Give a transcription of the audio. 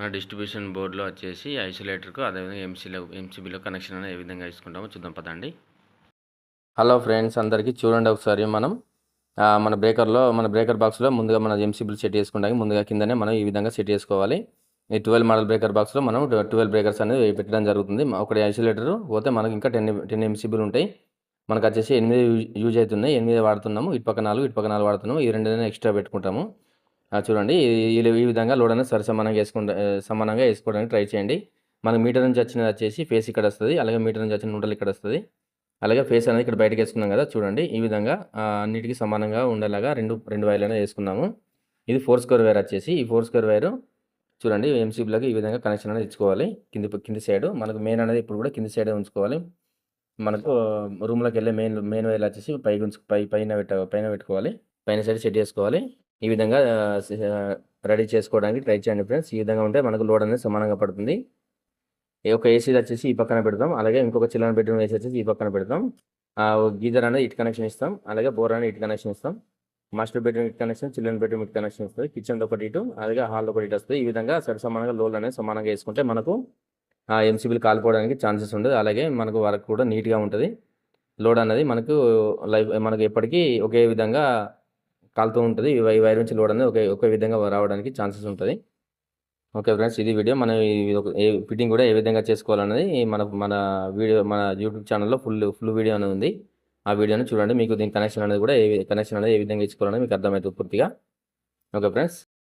మన డిస్ట్రిబ్యూషన్ బోర్డులో వచ్చేసి ఐసోలేటర్కు అదేవిధంగా ఎంసీలో ఎంసీబీలో కనెక్షన్ అనేది ఏ విధంగా ఇసుకుంటామో చూద్దాం పదండి. హలో ఫ్రెండ్స్ అందరికీ చూడండి ఒకసారి మనం. మన బ్రేకర్లో మన బ్రేకర్ బాక్స్లో ముందుగా మన ఎంసీబీలు సెట్ చేసుకుంటాం ముందుగా కిందనే మనం ఈ విధంగా సెట్ చేసుకోవాలి. ఈ ట్వెల్వ్ మోడల్ బ్రేకర్ బాక్స్లో మనం ట్వెల్వ్ బ్రేకర్స్ అనేది పెట్టడం జరుగుతుంది. ఒకటి ఐసోలేటర్ పోతే మనకి ఇంకా టెన్ టెన్ ఎంసీబీలు ఉంటాయి. మనకు వచ్చేసి ఎనిమిది యూజ్- యూజ్ అవుతున్నాయి. ఎనిమిది వాడుతున్నాము. ఇటు పక్క నాలుగు ఇటు పక్క నాలుగు వాడుతున్నాము. ఈ రెండు ఎక్స్ట్రా పెట్టుకుంటాము. చూడండి. ఈ- విధంగా లోడ్ అనేది సరి సమానంగా వేసుకుంటా సమానంగా వేసుకోవడానికి ట్రై చేయండి. మనకు మీటర్ నుంచి వచ్చినది వచ్చేసి ఫేస్ ఇక్కడ వస్తుంది అలాగే మీటర్ నుంచి వచ్చిన నూటలు ఇక్కడ వస్తుంది. అలాగే ఫేస్ అనేది ఇక్కడ బయటకు వేసుకున్నాం కదా చూడండి. ఈ విధంగా అన్నిటికీ సమానంగా ఉండేలాగా రెండు రెండు వైర్లు అనేది వేసుకున్నాము. ఇది ఫోర్ స్క్వేర్ వైర్ వచ్చేసి ఈ ఫోర్ స్క్వేర్ వైర్ చూడండి ఎంసీబీలకు ఈ విధంగా కనెక్షన్ అనేది ఇచ్చుకోవాలి. కింది కింది సైడ్ మనకు మెయిన్ అనేది ఇప్పుడు కూడా కింది సైడే ఉంచుకోవాలి. మనకు రూమ్లోకి వెళ్ళే మెయిన్ మెయిన్ వైర్లు వచ్చేసి పైకి ఉంచు పై పైన పెట్ట పైన పెట్టుకోవాలి. పైన సైడ్ సెట్ చేసుకోవాలి ఈ విధంగా రెడీ చేసుకోవడానికి ట్రై చేయండి ఫ్రెండ్స్. ఈ విధంగా ఉంటే మనకు లోడ్ అనేది సమానంగా పడుతుంది. ఈ ఒక ఏసీ వచ్చేసి ఈ పక్కన పెడతాం. అలాగే ఇంకొక చిల్లని బెడ్రూమ్ ఏసీ వచ్చేసి ఈ పక్కన పెడతాం. ఆ గీజర్ అనేది ఇటు కనెక్షన్ ఇస్తాం. అలాగే బోర్ అనేది ఇటు కనెక్షన్ ఇస్తాం. మాస్టర్ బెడ్రూమ్ ఇటు కనెక్షన్ చిల్డ్రన్ బెడ్రూమ్ ఇటు కనెక్షన్ వస్తుంది. కిచెన్ ఒకటి ఇటు అలాగే హాల్ ఒకటి ఇటు వస్తుంది. ఈ విధంగా సరి సమానంగా లోడ్ అనేది సమానంగా వేసుకుంటే మనకు ఆ ఎంసీబీలు కాలిపోవడానికి ఛాన్సెస్ ఉండదు. అలాగే మనకు వర్క్ కూడా నీట్గా ఉంటుంది. లోడ్ అనేది మనకు లైఫ్ మనకు ఎప్పటికీ ఒకే విధంగా కాలుతూ ఉంటుంది. ఈ వైర్ నుంచి లోడ్ అనేది ఒకే ఒకే విధంగా రావడానికి ఛాన్సెస్ ఉంటుంది. ఓకే ఫ్రెండ్స్ ఇది వీడియో మనం ఒక- ఏ ఫిట్టింగ్ కూడా ఏ విధంగా చేసుకోవాలన్నది మన మన వీడియో మన యూట్యూబ్ ఛానల్లో ఫుల్ ఫుల్ వీడియో అనేది ఉంది. ఆ వీడియోని చూడండి. మీకు దీని కనెక్షన్ అనేది కూడా ఏ కనెక్షన్ అనేది ఏ విధంగా ఇచ్చుకోవాలనేది మీకు అర్థమవుతుంది పూర్తిగా. Okay friends.